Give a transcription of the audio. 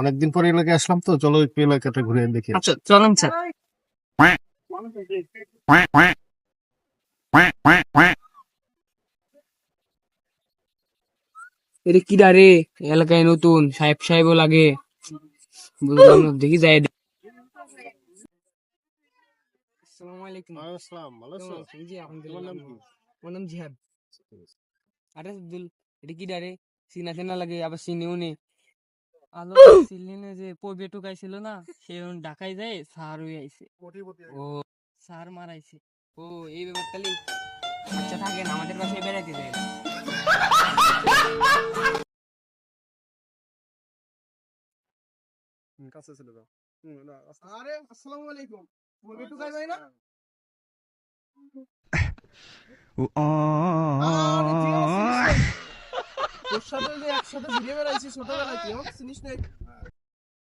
অনেকদিন পরে এলাকায় আসলাম তো চলো একটু এলাকাটা ঘুরে দেখি। আচ্ছা চলেন স্যার। এটা কি রে এলাকায় নতুন সাহেব সাহেবও লাগে। বুঝলাম দেখি যায় আসসালামু আলাইকুম। আসসালাম ভালো আছো? জি, আলহামদুলিল্লাহ। কি? আমার নাম জিহাদ। আরে আব্দুল এটা কি রে? চিনা চেনা লাগে আবার চিনিও নে আলো চিনলিনে যে পবে টুকাইছিল না সে এখন ঢাকায় যায় সার হয়ে আইছে। ও সার মারাইছে। ও এই ব্যাপার তাহলে আচ্ছা থাকেন আমাদের বাসায় বেড়াইতে যায় কাছে ছিল তো। আরে আসসালামু আলাইকুম। বলবি একটু যাই না? চিনিস নাই? তোর সাথে যে একসাথে ঘুরে বেড়াইছি ছোটবেলায় তুই আমাকে চিনিস নাই